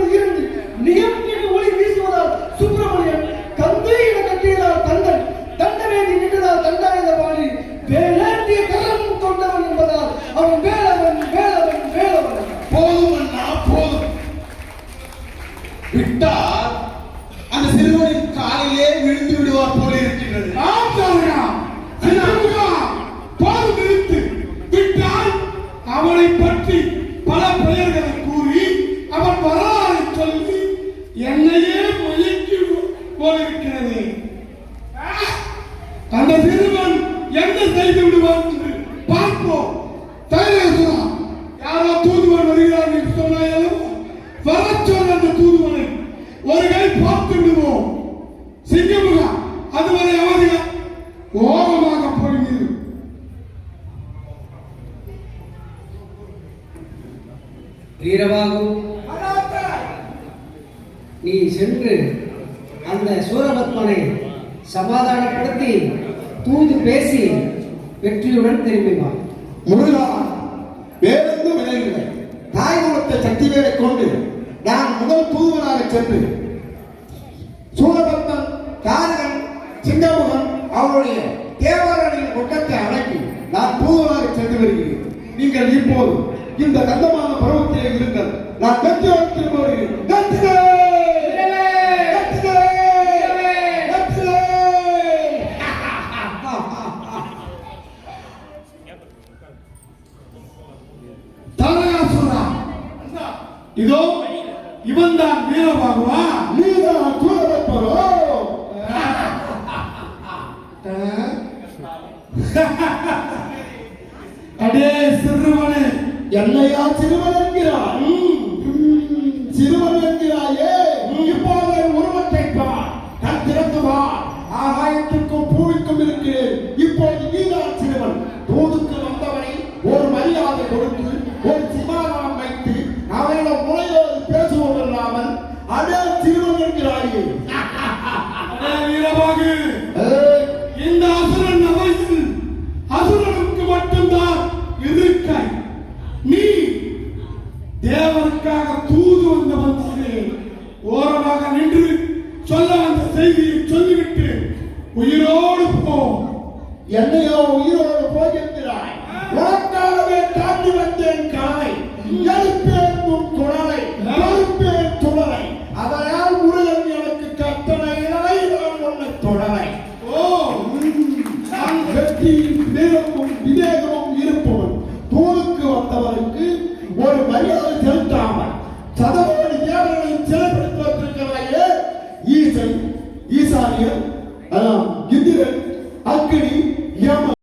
பக்கத்தில் இருந்து நியமிக்க ஒளி வீசுவதால் சுப்பிரமணியன் கந்தை என கட்டியதால் கந்தன் தண்டவேதி நின்றதால் தண்டாயுதபாணி வேளாண்டிய கரம் கொண்டவன் என்பதால் அவன் வேலவன் வேலவன் வேலவன். போதும் அண்ணா போதும். விட்டால் அந்த சிறுவனின் காலிலே விழுந்து விடுவார் போல இருக்கின்றது. அந்த சிறுவன் என்ன செய்து விடுவான் என்று பார்ப்போம். தைரியசுரா யாரோ தூதுவன் வருகிறார் என்று சொன்னாயோ? வரச் சொன்ன அந்த தூதுவனை. ஒரு கை பார்த்து விடுவோம். சிங்கமுகா அதுவரை அவதியா ஓரமாக போடுகிறது வீரபாகு நீ சென்று அந்த சூரபத்மனை சமாதானப்படுத்தி தூது பேசி வெற்றியுடன் திரும்பினார் முருகா வேறெங்கும் விளைவில்லை. தாய் குலத்தை சக்தி வேலை கொண்டு நான் முதல் தூதுவனாக சென்று சூரபத்மன் காரகன் சிங்கமுகன் அவருடைய தேவாரணியின் கொட்டத்தை அடக்கி நான் தூதுவனாக சென்று வருகிறேன். நீங்கள் இப்போது இந்த கந்தமான பருவத்திலே இருங்கள். நான் வெற்றியோடு திரும்ப இதோ இவன் தான் வீரபாகுவா நீதான் சூரபத்மனோ? அடே சிறுவனே. என்னையா சிறுவன் என்கிறாய்? ம், சிறுவன் என்கிறாயே. இப்போது உருவத்தை பார் கண் திறந்து பார் ஆகாயத்திற்கும் பூமிக்கும் இருக்கிறேன். இப்போது நீதான் சிறுவன். தூதுக்கு வந்தவனை ஒரு மரியாதை கொடுத்து ஒரு முறையோடு என்கிறாயே. அடே இந்த அசுரன் அவையில் அசுரனுக்கு மட்டும்தான் இருக்கை நீ தேவனுக்காக தூது வந்த வந்தாலே ஓரமாக நின்று சொல்ல வந்த செய்தியை சொல்லிவிட்டு உயிரோடு போ. என்னையோ உயிரோடு போகின்றாய் ஒரு மரியாதை